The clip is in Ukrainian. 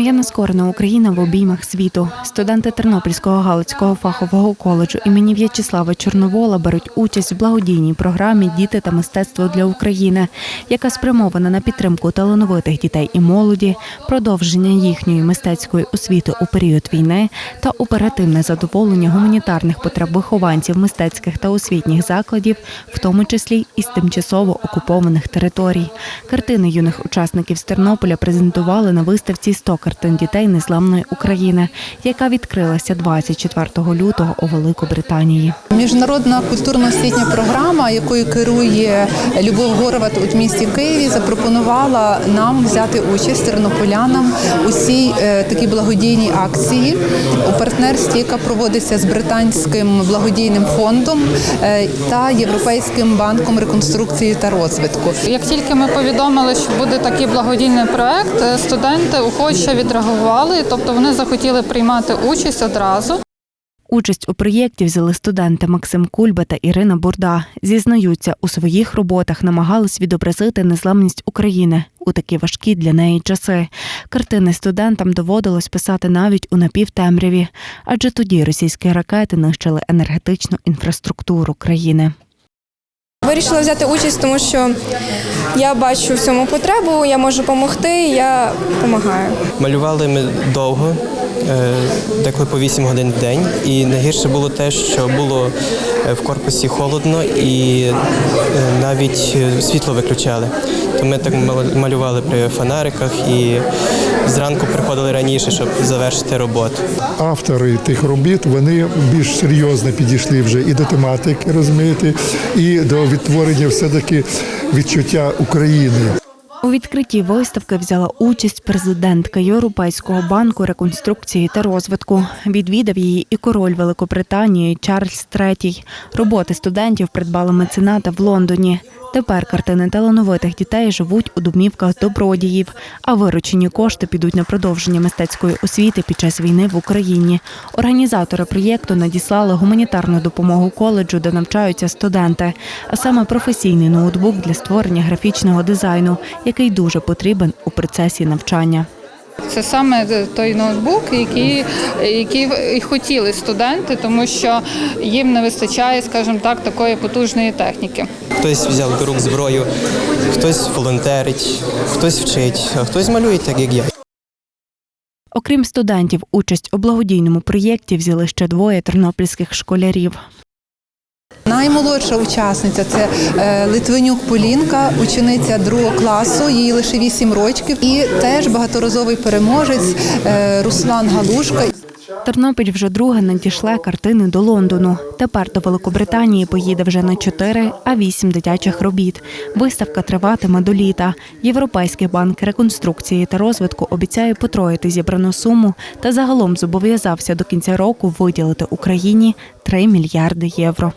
Моя нескорена Україна в обіймах світу. Студенти Тернопільського Галицького фахового коледжу імені В'ячеслава Чорновола беруть участь в благодійній програмі Діти та мистецтво для України, яка спрямована на підтримку талановитих дітей і молоді, продовження їхньої мистецької освіти у період війни та оперативне задоволення гуманітарних потреб вихованців мистецьких та освітніх закладів, в тому числі із тимчасово окупованих територій. Картини юних учасників з Тернополя презентували на виставці «100 картин дітей незламної України, яка відкрилася 24 лютого у Великобританії. Міжнародна культурно-освітня програма, якою керує Любов Горват у місті Києві, запропонувала нам взяти участь тернополянам у цій е, такій благодійній акції у партнерстві, яка проводиться з британським благодійним фондом е, та Європейським банком реконструкції та розвитку. Як тільки ми повідомили, що буде такий благодійний проект, е, студенти охоче відреагували, тобто вони захотіли приймати участь одразу. Участь у проєкті взяли студенти Максим Кульба та Ірина Бурда. Зізнаються, у своїх роботах намагались відобразити незламність України у такі важкі для неї часи. Картини студентам доводилось писати навіть у напівтемряві, адже тоді російські ракети нищили енергетичну інфраструктуру країни. Вирішила взяти участь, тому що я бачу в цьому потребу, я можу допомогти, я допомагаю. Малювали ми довго, деколи по 8 годин в день. І найгірше було те, що було е, в корпусі холодно і е, навіть е, світло виключали. То ми так малювали при фонариках і зранку приходили раніше, щоб завершити роботу. автори тих робіт вони більш серйозно підійшли вже і до тематики, розумієте, і до відтворення все-таки відчуття України. У відкритті виставки взяла участь президентка Європейського банку реконструкції та розвитку. Відвідав її і король Великобританії Чарльз III. Роботи студентів придбали мецената в Лондоні. Тепер картини талановитих дітей живуть у домівках добродіїв, а виручені кошти підуть на продовження мистецької освіти під час війни в Україні. Організатори проєкту надіслали гуманітарну допомогу коледжу, де навчаються студенти, а саме професійний ноутбук для створення графічного дизайну, який дуже потрібен у процесі навчання. Це саме той ноутбук, який, який і хотіли студенти, тому що їм не вистачає, скажімо так, такої потужної техніки. Хтось взяв до рук зброю, хтось волонтерить, хтось вчить, а хтось малює так, як я. Окрім студентів, участь у благодійному проєкті взяли ще двоє тернопільських школярів. Наймолодша учасниця це е, Литвинюк Полінка, учениця другого класу, їй лише 8 років, і теж багаторазовий переможець е, Руслан Галушка. Тернопіль вже друге надійшла картини до Лондону. Тепер до Великобританії поїде вже не чотири, а вісім дитячих робіт. Виставка триватиме до літа. Європейський банк реконструкції та розвитку обіцяє потроїти зібрану суму та загалом зобов'язався до кінця року виділити Україні 3 мільярди євро.